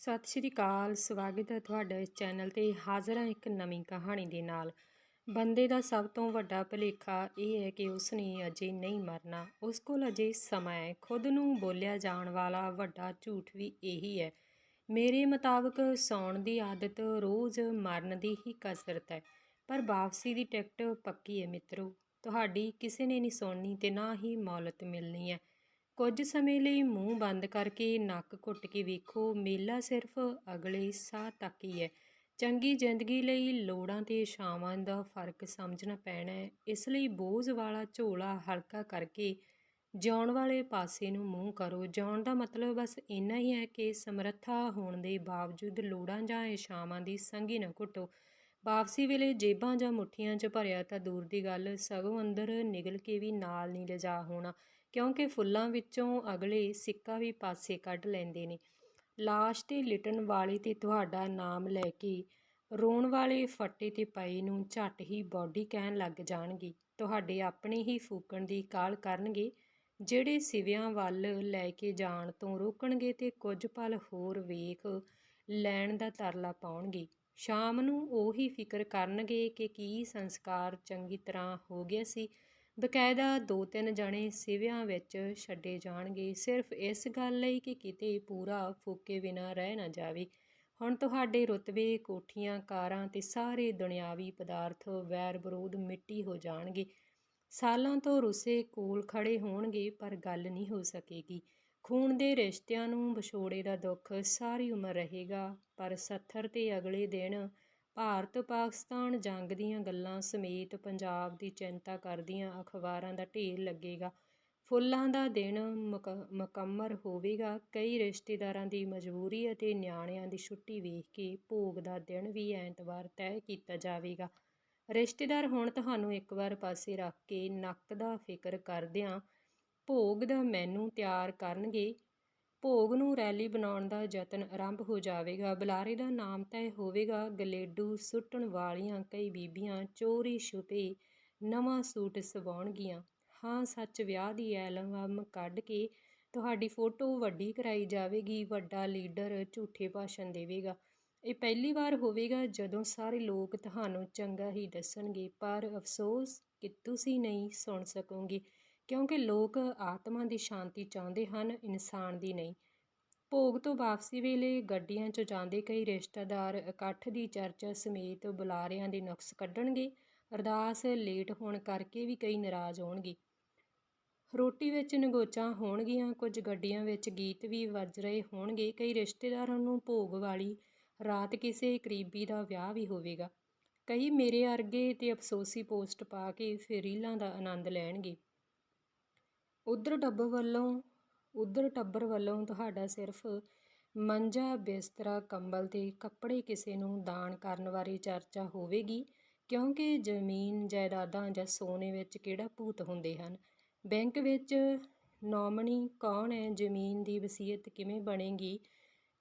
ਸਤਿ ਸ਼੍ਰੀ ਅਕਾਲ, ਸਵਾਗਤ ਹੈ ਤੁਹਾਡਾ ਇਸ ਚੈਨਲ ਤੇ। ਹਾਜ਼ਰ ਹਾਂ ਇੱਕ ਨਵੀਂ ਕਹਾਣੀ ਦੇ ਨਾਲ। ਬੰਦੇ ਦਾ ਸਭ ਤੋਂ ਵੱਡਾ ਭੁਲੇਖਾ ਇਹ ਹੈ ਕਿ ਉਸ ਨੇ ਅਜੇ ਨਹੀਂ ਮਰਨਾ। ਉਸ ਕੋਲ ਅਜੇ ਸਮਾਂ ਹੈ। ਖੁਦ ਨੂੰ ਬੋਲਿਆ ਜਾਣ ਵਾਲਾ ਵੱਡਾ ਝੂਠ ਵੀ ਇਹੀ ਹੈ। ਮੇਰੇ ਮੁਤਾਬਕ ਸੌਣ ਦੀ ਆਦਤ ਰੋਜ਼ ਮਰਨ ਦੀ ਹੀ ਕਸਰਤ ਹੈ। ਪਰ ਵਾਪਸੀ ਦੀ ਟਿਕਟ ਪੱਕੀ ਹੈ ਮਿੱਤਰੋ। ਤੁਹਾਡੀ ਕਿਸੇ ਨੇ ਨਹੀਂ ਸੁਣਨੀ ਤੇ ਨਾ ਹੀ ਮੌਲਤ ਮਿਲਣੀ ਹੈ। ਕੁਝ ਸਮੇਂ ਲਈ ਮੂੰਹ ਬੰਦ ਕਰਕੇ ਨੱਕ ਘੁੱਟ ਕੇ ਵੇਖੋ, ਮੇਲਾ ਸਿਰਫ ਅਗਲੇ ਸਾਹ ਤੱਕ ਹੀ ਹੈ। ਚੰਗੀ ਜ਼ਿੰਦਗੀ ਲਈ ਲੋੜਾਂ ਤੇ ਇਸ਼ਾਵਾਂ ਦਾ ਫ਼ਰਕ ਸਮਝਣਾ ਪੈਣਾ ਹੈ। ਇਸ ਲਈ ਬੋਝ ਵਾਲਾ ਝੋਲਾ ਹਲਕਾ ਕਰਕੇ ਜਿਉਣ ਵਾਲੇ ਪਾਸੇ ਨੂੰ ਮੂੰਹ ਕਰੋ। ਜਿਉਣ ਦਾ ਮਤਲਬ ਬਸ ਇੰਨਾ ਹੀ ਹੈ ਕਿ ਸਮਰੱਥਾ ਹੋਣ ਦੇ ਬਾਵਜੂਦ ਲੋੜਾਂ ਜਾਂ ਇਸ਼ਾਵਾਂ ਦੀ ਸੰਗੀ ਨਾ ਘੁੱਟੋ। ਵਾਪਸੀ ਵੇਲੇ ਜੇਬਾਂ ਜਾਂ ਮੁੱਠੀਆਂ 'ਚ ਭਰਿਆ ਤਾਂ ਦੂਰ ਦੀ ਗੱਲ, ਸਗੋਂ ਅੰਦਰ ਨਿਗਲ ਕੇ ਵੀ ਨਾਲ ਨਹੀਂ ਲਿਜਾ ਹੋਣਾ। ਕਿਉਂਕਿ ਫੁੱਲਾਂ ਵਿੱਚੋਂ ਅਗਲੇ ਸਿੱਕਾ ਵੀ ਪਾਸੇ ਕੱਢ ਲੈਂਦੇ ਨੇ। ਲਾਸ਼ ਤੇ ਲਿਟਣ ਵਾਲੇ ਤੇ ਤੁਹਾਡਾ ਨਾਮ ਲੈ ਕੇ ਰੋਣ ਵਾਲੇ ਫੱਟੇ ਤੇ ਪਏ ਨੂੰ ਝੱਟ ਹੀ ਬੋਡੀ ਕਹਿਣ ਲੱਗ ਜਾਣਗੇ। ਤੁਹਾਡੇ ਆਪਣੇ ਹੀ ਫੂਕਣ ਦੀ ਕਾਲ ਕਰਨਗੇ, ਜਿਹੜੇ ਸਿਵਿਆਂ ਵੱਲ ਲੈ ਕੇ ਜਾਣ ਤੋਂ ਰੋਕਣਗੇ ਤੇ ਕੁਝ ਪਲ ਹੋਰ ਵੇਖ ਲੈਣ ਦਾ ਤਰਲਾ ਪਾਉਣਗੇ। ਸ਼ਾਮ ਨੂੰ ਉਹੀ ਫਿਕਰ ਕਰਨਗੇ ਕਿ ਕੀ ਸੰਸਕਾਰ ਚੰਗੀ ਤਰ੍ਹਾਂ ਹੋ ਗਿਆ ਸੀ ਬਕਾਇਦਾ ਦੋ ਤਿੰਨ ਜਣੇ ਸਿਵਿਆਂ ਵਿੱਚ ਛੱਡੇ ਜਾਣਗੇ। ਸਿਰਫ ਇਸ ਗੱਲ ਲਈ ਕਿ ਕਿਤੇ ਪੂਰਾ ਫੂਕੇ ਬਿਨਾਂ ਰਹਿ ਨਾ ਜਾਵੇ। ਹੁਣ ਤੁਹਾਡੇ ਰੁਤਬੇ, ਕੋਠੀਆਂ, ਕਾਰਾਂ ਤੇ ਸਾਰੇ ਦੁਨਿਆਵੀ ਪਦਾਰਥ ਵੈਰ ਵਿਰੋਧ ਮਿੱਟੀ ਹੋ ਜਾਣਗੇ। ਸਾਲਾਂ ਤੋਂ ਰੁੱਸੇ ਕੋਲ ਖੜੇ ਹੋਣਗੇ, ਪਰ ਗੱਲ ਨਹੀਂ ਹੋ ਸਕੇਗੀ। ਖੂਨ ਦੇ ਰਿਸ਼ਤਿਆਂ ਨੂੰ ਵਿਛੋੜੇ ਦਾ ਦੁੱਖ, ਸਾਰੀ ਉਮਰ ਰਹੇਗਾ, ਪਰ ਸੱਥਰ ਤੇ ਅਗਲੇ ਦਿਨ ਭਾਰਤ ਪਾਕਿਸਤਾਨ ਜੰਗ ਦੀਆਂ ਗੱਲਾਂ ਸਮੇਤ ਪੰਜਾਬ ਦੀ ਚਿੰਤਾ ਕਰਦੀਆਂ ਅਖਬਾਰਾਂ ਦਾ ਢੇਰ ਲੱਗੇਗਾ। ਫੁੱਲਾਂ ਦਾ ਦਿਨ ਮੁਕ, ਮੁਕੰਮਲ ਹੋਵੇਗਾ। ਕਈ ਰਿਸ਼ਤੇਦਾਰਾਂ ਦੀ ਮਜਬੂਰੀ ਅਤੇ ਨਿਆਣਿਆਂ ਦੀ ਛੁੱਟੀ ਵੇਖ ਕੇ ਭੋਗ ਦਾ ਦਿਨ ਵੀ ਐਤਵਾਰ ਤੈਅ ਕੀਤਾ ਜਾਵੇਗਾ। ਰਿਸ਼ਤੇਦਾਰ ਹੁਣ ਤੁਹਾਨੂੰ ਇੱਕ ਵਾਰ ਪਾਸੇ ਰੱਖ ਕੇ ਨੱਕ ਦਾ ਫਿਕਰ ਕਰਦਿਆਂ ਭੋਗ ਦਾ ਮੈਨੂ ਤਿਆਰ ਕਰਨਗੇ। ਭੋਗ ਨੂੰ ਰੈਲੀ ਬਣਾਉਣ ਦਾ ਯਤਨ ਆਰੰਭ ਹੋ ਜਾਵੇਗਾ। ਬੁਲਾਰੇ ਦਾ ਨਾਮ ਤੈਅ ਹੋਵੇਗਾ। ਗਲੇਡੂ ਸੁੱਟਣ ਵਾਲੀਆਂ ਕਈ ਬੀਬੀਆਂ ਚੋਰੀ ਛੁਪੇ ਨਵਾਂ ਸੂਟ ਸਵਾਉਣਗੀਆਂ। ਹਾਂ, ਸੱਚ ਵਿਆਹ ਦੀ ਐਲਬਮ ਕੱਢ ਕੇ ਤੁਹਾਡੀ ਫੋਟੋ ਵੱਡੀ ਕਰਾਈ ਜਾਵੇਗੀ। ਵੱਡਾ ਲੀਡਰ ਝੂਠੇ ਭਾਸ਼ਣ ਦੇਵੇਗਾ। ਇਹ ਪਹਿਲੀ ਵਾਰ ਹੋਵੇਗਾ ਜਦੋਂ ਸਾਰੇ ਲੋਕ ਤੁਹਾਨੂੰ ਚੰਗਾ ਹੀ ਦੱਸਣਗੇ, ਪਰ ਅਫਸੋਸ ਕਿ ਤੁਸੀਂ ਨਹੀਂ ਸੁਣ ਸਕੋਗੇ। ਕਿਉਂਕਿ ਲੋਕ ਆਤਮਾ ਦੀ ਸ਼ਾਂਤੀ ਚਾਹੁੰਦੇ ਹਨ, ਇਨਸਾਨ ਦੀ ਨਹੀਂ। ਭੋਗ ਤੋਂ ਵਾਪਸੀ ਵੇਲੇ ਗੱਡੀਆਂ 'ਚ ਜਾਂਦੇ ਕਈ ਰਿਸ਼ਤੇਦਾਰ ਇਕੱਠ ਦੀ ਚਰਚਾ ਸਮੇਤ ਬੁਲਾਰਿਆਂ ਦੇ ਨੁਕਸ ਕੱਢਣਗੇ। ਅਰਦਾਸ ਲੇਟ ਹੋਣ ਕਰਕੇ ਵੀ ਕਈ ਨਾਰਾਜ਼ ਹੋਣਗੇ। ਰੋਟੀ ਵਿੱਚ ਨਗੋਚਾਂ ਹੋਣਗੀਆਂ, ਕੁਝ ਗੱਡੀਆਂ ਵਿੱਚ ਗੀਤ ਵੀ ਵੱਜ ਰਹੇ ਹੋਣਗੇ। ਕਈ ਰਿਸ਼ਤੇਦਾਰਾਂ ਨੂੰ ਭੋਗ ਵਾਲੀ ਰਾਤ ਕਿਸੇ ਕਰੀਬੀ ਦਾ ਵਿਆਹ ਵੀ ਹੋਵੇਗਾ। ਕਈ ਮੇਰੇ ਅਰਗੇ ਤੇ ਅਫਸੋਸੀ ਪੋਸਟ ਪਾ ਕੇ ਫਿਰ ਰੀਲਾਂ ਦਾ ਆਨੰਦ ਲੈਣਗੇ। ਉਧਰ ਟੱਬਰ ਵੱਲੋਂ, ਉਧਰ ਟੱਬਰ ਵੱਲੋਂ ਤੁਹਾਡਾ ਸਿਰਫ ਮੰਜਾ, ਬਿਸਤਰਾ, ਕੰਬਲ ਤੇ ਕੱਪੜੇ ਕਿਸੇ ਨੂੰ ਦਾਨ ਕਰਨ ਬਾਰੇ ਚਰਚਾ ਹੋਵੇਗੀ, ਕਿਉਂਕਿ ਜ਼ਮੀਨ, ਜਾਇਦਾਦਾਂ ਜਾਂ ਸੋਨੇ ਵਿੱਚ ਕਿਹੜਾ ਭੂਤ ਹੁੰਦੇ ਹਨ? ਬੈਂਕ ਵਿੱਚ ਨੋਮਣੀ ਕੌਣ ਹੈ? ਜ਼ਮੀਨ ਦੀ ਵਸੀਅਤ ਕਿਵੇਂ ਬਣੇਗੀ?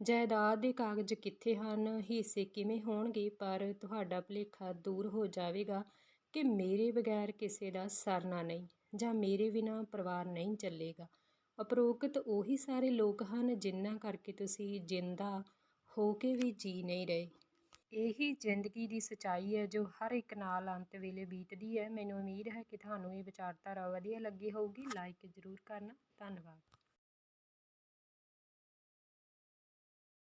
ਜਾਇਦਾਦ ਦੇ ਕਾਗਜ਼ ਕਿੱਥੇ ਹਨ? ਹਿੱਸੇ ਕਿਵੇਂ ਹੋਣਗੇ? ਪਰ ਤੁਹਾਡਾ ਭੁਲੇਖਾ ਦੂਰ ਹੋ ਜਾਵੇਗਾ। ਕਿ ਮੇਰੇ ਬਗੈਰ ਕਿਸੇ ਦਾ ਸਰਨਾ ਨਹੀਂ ਜਾਂ ਮੇਰੇ ਬਿਨਾਂ ਪਰਿਵਾਰ ਨਹੀਂ ਚੱਲੇਗਾ। ਉਪਰੋਕਤ ਉਹੀ ਸਾਰੇ ਲੋਕ ਹਨ ਜਿਨ੍ਹਾਂ ਕਰਕੇ ਤੁਸੀਂ ਜਿੰਦਾ ਹੋ ਕੇ ਵੀ ਜੀ ਨਹੀਂ ਰਹੇ। ਇਹੀ ਜ਼ਿੰਦਗੀ ਦੀ ਸੱਚਾਈ ਹੈ ਜੋ ਹਰ ਇੱਕ ਨਾਲ ਅੰਤ ਵੇਲੇ ਬੀਤਦੀ ਹੈ। ਮੈਨੂੰ ਉਮੀਦ ਹੈ ਕਿ ਤੁਹਾਨੂੰ ਇਹ ਵਿਚਾਰਧਾਰਾ ਵਧੀਆ ਲੱਗੀ ਹੋਊਗੀ। ਲਾਈਕ ਜ਼ਰੂਰ ਕਰਨਾ। ਧੰਨਵਾਦ।